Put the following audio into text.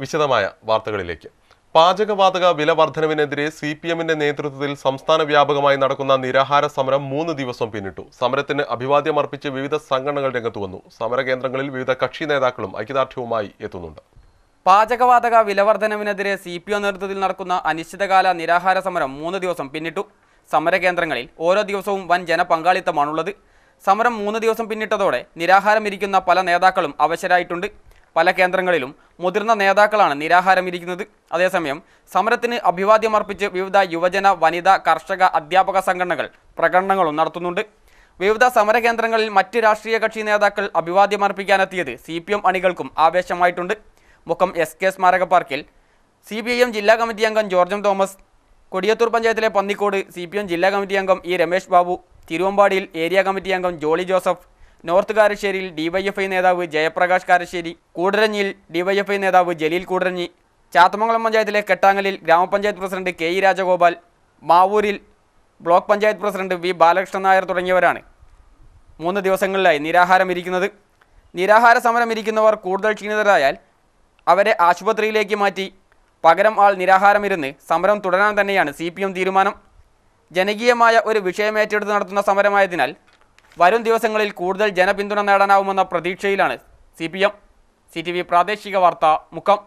വിശദമായ വാർത്തകളിലേക്ക്. പാചകവാതക വില വർധനവിനെതിരെ സി പി എമ്മിന്റെ നേതൃത്വത്തിൽ സംസ്ഥാന വ്യാപകമായി നടക്കുന്ന നിരാഹാര സമരം മൂന്ന് ദിവസം പിന്നിട്ടു. സമരത്തിന് അഭിവാദ്യമർപ്പിച്ച് വിവിധ സംഘടനകൾ രംഗത്തു വന്നു. സമരകേന്ദ്രങ്ങളിൽ വിവിധ കക്ഷി നേതാക്കളും ഐക്യദാർഢ്യവുമായി എത്തുന്നുണ്ട്. പാചകവാതക വിലവർധനവിനെതിരെ സി പി ഒ നേതൃത്വത്തിൽ നടക്കുന്ന അനിശ്ചിതകാല നിരാഹാര സമരം മൂന്ന് ദിവസം പിന്നിട്ടു. സമരകേന്ദ്രങ്ങളിൽ ഓരോ ദിവസവും വൻ ജനപങ്കാളിത്തമാണുള്ളത്. സമരം മൂന്ന് ദിവസം പിന്നിട്ടതോടെ നിരാഹാരമിരിക്കുന്ന പല നേതാക്കളും അവശരായിട്ടുണ്ട്. പല കേന്ദ്രങ്ങളിലും മുതിർന്ന നേതാക്കളാണ് നിരാഹാരമിരിക്കുന്നത്. അതേസമയം സമരത്തിന് അഭിവാദ്യമർപ്പിച്ച് വിവിധ യുവജന വനിതാ കർഷക അധ്യാപക സംഘടനകൾ പ്രകടനങ്ങളും നടത്തുന്നുണ്ട്. വിവിധ സമരകേന്ദ്രങ്ങളിൽ മറ്റ് രാഷ്ട്രീയ കക്ഷി നേതാക്കൾ അഭിവാദ്യമർപ്പിക്കാനെത്തിയത് സി പി എം അണികൾക്കും ആവേശമായിട്ടുണ്ട്. മുഖം എസ് കെ സ്മാരക പാർക്കിൽ സി പി ഐ എം ജില്ലാ കമ്മിറ്റി അംഗം ജോർജം തോമസ് കൊടിയത്തൂർ പഞ്ചായത്തിലെ പന്നിക്കോട് സി പി എം ജില്ലാ കമ്മിറ്റി അംഗം ഇ രമേശ് ബാബു തിരുവമ്പാടിയിൽ ഏരിയ കമ്മിറ്റി അംഗം ജോളി ജോസഫ് നോർത്ത് കാരശ്ശേരിയിൽ ഡിവൈഎഫ്ഐ നേതാവ് ജയപ്രകാശ് കാരശ്ശേരി കൂടരഞ്ഞിയിൽ ഡിവൈഎഫ്ഐ നേതാവ് ജലീൽ കൂടരഞ്ഞി ചാത്തമംഗലം പഞ്ചായത്തിലെ കെട്ടാങ്ങലിൽ ഗ്രാമപഞ്ചായത്ത് president K E Rajagopal മാവൂരിൽ block panchayat president V Balakrishnan Nair തുടങ്ങിയവരാണ്. മൂന്ന് ദിവസങ്ങളിലായി നിരാഹാരം ഇരിക്കുന്നത്. നിരാഹാര സമരം ഇരിക്കുന്നവർ കൂടുതൽ ക്ഷീണിതരായാൽ അവരെ ആശുപത്രിയിലേക്ക് മാറ്റി. പകരം ആൾ നിരാഹാരമിരുന്ന് സമരം തുടരാൻ തന്നെയാണ് സി തീരുമാനം. ജനകീയമായ ഒരു വിഷയമേറ്റെടുത്ത് നടത്തുന്ന സമരമായതിനാൽ വരും ദിവസങ്ങളിൽ കൂടുതൽ ജനപിന്തുണ നേടാനാവുമെന്ന പ്രതീക്ഷയിലാണ് C P M. C T V പ്രാദേശിക വാർത്ത മുക്കം.